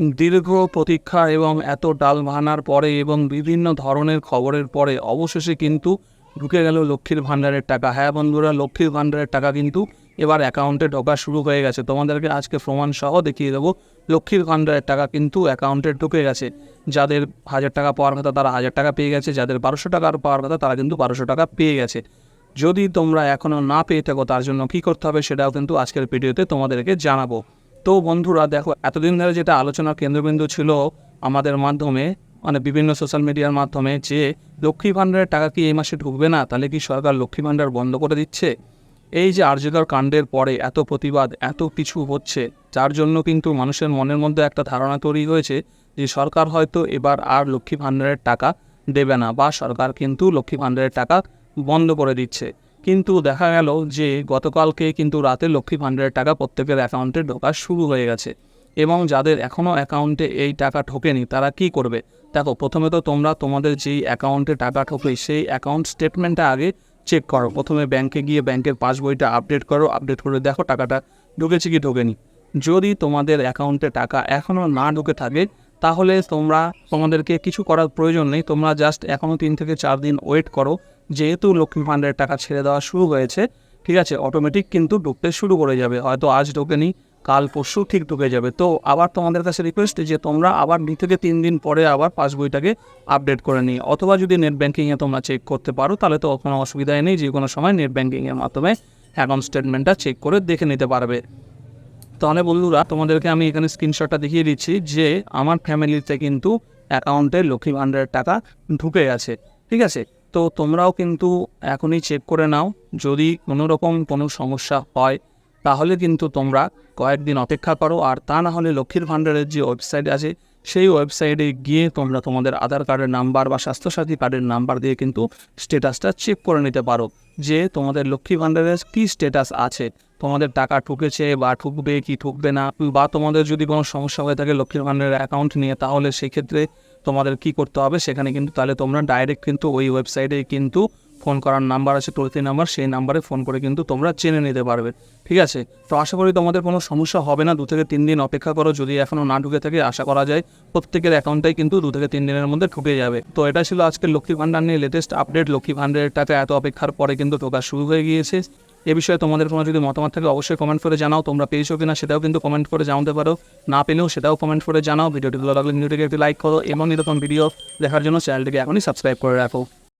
দীর্ঘ প্রতীক্ষা এবং এত ডাল ভাঙার পরে এবং বিভিন্ন ধরনের খবরের পরে অবশেষে কিন্তু ঢুকে গেল লক্ষ্মীর ভাণ্ডারের টাকা। হ্যাঁ বন্ধুরা, লক্ষ্মীর ভাণ্ডারের টাকা কিন্তু এবার অ্যাকাউন্টে ঢোকা শুরু হয়ে গেছে। তোমাদেরকে আজকে প্রমাণ সহ দেখিয়ে দেবো, লক্ষ্মীর ভাণ্ডারের টাকা কিন্তু অ্যাকাউন্টে ঢুকে গেছে। যাদের হাজার টাকা পাওয়ার কথা তারা হাজার টাকা পেয়ে গেছে, যাদের বারোশো টাকার পাওয়ার কথা তারা কিন্তু বারোশো টাকা পেয়ে গেছে। যদি তোমরা এখনও না পেয়ে থাকো, তার জন্য কী করতে হবে সেটাও কিন্তু আজকের ভিডিওতে তোমাদেরকে জানাব। তো বন্ধুরা, দেখো, এতদিন ধরে যেটা আলোচনার কেন্দ্রবিন্দু ছিল আমাদের মাধ্যমে মানে বিভিন্ন সোশ্যাল মিডিয়ার মাধ্যমে যে লক্ষ্মী ভাণ্ডারের টাকা কি এই মাসে ঢুকবে না, তাহলে কি সরকার লক্ষ্মী ভাণ্ডার বন্ধ করে দিচ্ছে? এই যে আর্যদার কাণ্ডের পরে এত প্রতিবাদ, এত কিছু হচ্ছে, যার জন্য কিন্তু মানুষের মনের মধ্যে একটা ধারণা তৈরি হয়েছে যে সরকার হয়তো এবার আর লক্ষ্মী ভাণ্ডারের টাকা দেবে না, বা সরকার কিন্তু লক্ষ্মী ভাণ্ডারের টাকা বন্ধ করে দিচ্ছে। কিন্তু দেখা গেল যে গতকালকে কিন্তু রাতে লক্ষ্মী ভাণ্ডারের টাকা প্রত্যেকের অ্যাকাউন্টে ঢোকা শুরু হয়ে গেছে। এবং যাদের এখনও অ্যাকাউন্টে এই টাকা ঢোকেনি, তারা কি করবে? দেখো, প্রথমে তো তোমরা তোমাদের যেই অ্যাকাউন্টে টাকা ঢোকে, সেই অ্যাকাউন্ট স্টেটমেন্টটা আগে চেক করো। প্রথমে ব্যাংকে গিয়ে ব্যাংকের পাসবইটা আপডেট করো, আপডেট করে দেখো টাকাটা ঢুকেছে কি ঢোকেনি। যদি তোমাদের অ্যাকাউন্টে টাকা এখনও না ঢুকে থাকে তাহলে তোমরা তোমাদেরকে কিছু করার প্রয়োজন নেই। তোমরা জাস্ট এখনও তিন থেকে চার দিন ওয়েট করো। যেহেতু লক্ষ্মী ভাণ্ডারের টাকা ছেড়ে দেওয়া শুরু হয়েছে, ঠিক আছে অটোমেটিক কিন্তু ঢুকতে শুরু করে যাবে। হয়তো আজ ঢোকেনি কাল পরশু ঠিক ঢুকে যাবে। তো আবার তোমাদের কাছে রিকোয়েস্ট যে তোমরা আবার দু থেকে তিন দিন পরে আবার পাসবইটাকে আপডেট করে নিই অথবা যদি নেট ব্যাঙ্কিংয়ে তোমরা চেক করতে পারো, তাহলে তো কোনো অসুবিধাই নেই। যে কোনো সময় নেট ব্যাঙ্কিংয়ের মাধ্যমে অ্যাকাউন্ট স্টেটমেন্টটা চেক করে দেখে নিতে পারবে। তাহলে বন্ধুরা, তোমাদেরকে আমি এখানে স্ক্রিনশটটা দেখিয়ে দিচ্ছি যে আমার ফ্যামিলিতে কিন্তু অ্যাকাউন্টে লক্ষ্মী ভাণ্ডারের টাকা ঢুকে গেছে ঠিক আছে? তো তোমরাও কিন্তু এখনই চেক করে নাও, যদি কোনো রকম কোনো সমস্যা হয়, তাহলে কিন্তু তোমরা কয়েকদিন অপেক্ষা করো, আর তা না হলে লক্ষ্মীর ভাণ্ডারের যে ওয়েবসাইট আছে সেই ওয়েবসাইটে গিয়ে তোমরা তোমাদের আধার কার্ডের নাম্বার বা স্বাস্থ্যসাথী কার্ডের নাম্বার দিয়ে কিন্তু স্টেটাসটা চেক করে নিতে পারো যে তোমাদের লক্ষ্মী ভাণ্ডারের কী স্টেটাস আছে। তোমাদের টাকা ঠুকেছে বা ঠুকবে কি ঠুকবে না বা তোমাদের যদি কোনো সমস্যা হয়ে থাকে লক্ষ্মীর ভাণ্ডারের অ্যাকাউন্ট নিয়ে তাহলে সেক্ষেত্রে তোমাদের কি করতে হবে সেখানে কিন্তু তাহলে তোমরা ডাইরেক্ট কিন্তু ওই ওয়েবসাইটে কিন্তু ফোন করার নাম্বার আছে টোল ফ্রি নাম্বার, সেই নাম্বারে ফোন করে কিন্তু তোমরা জেনে নিতে পারবে। ঠিক আছে? তো আশা করি তোমাদের কোনো সমস্যা হবে না। দু থেকে তিন দিন অপেক্ষা করো, যদি এখনও না ঢুকে থাকে, আশা করা যায় প্রত্যেকের অ্যাকাউন্টটাই কিন্তু দু থেকে তিন দিনের মধ্যে ঢুকে যাবে। তো এটা ছিল আজকের লক্ষ্মী ভাণ্ডার নিয়ে লেটেস্ট আপডেট লক্ষ্মী ভাণ্ডারের টাকা এত অপেক্ষার পরে কিন্তু ঢোকা শুরু হয়ে গিয়েছে। এ বিষয়ে তোমাদের কোনো যদি মতামত থাকে, অবশ্যই কমেন্ট করে জানাও। তোমরা পেয়েছ কিনা সেটাও কিন্তু কমেন্ট করে জানাতে পারো। না পেলেও সেটাও কমেন্ট করে জানাও। ভিডিওটি ভালো লাগলে ভিডিওটিকে একটি লাইক করো এবং এরকম ভিডিও দেখার জন্য চ্যানেলটিকে এখনই সাবস্ক্রাইব করে রাখো।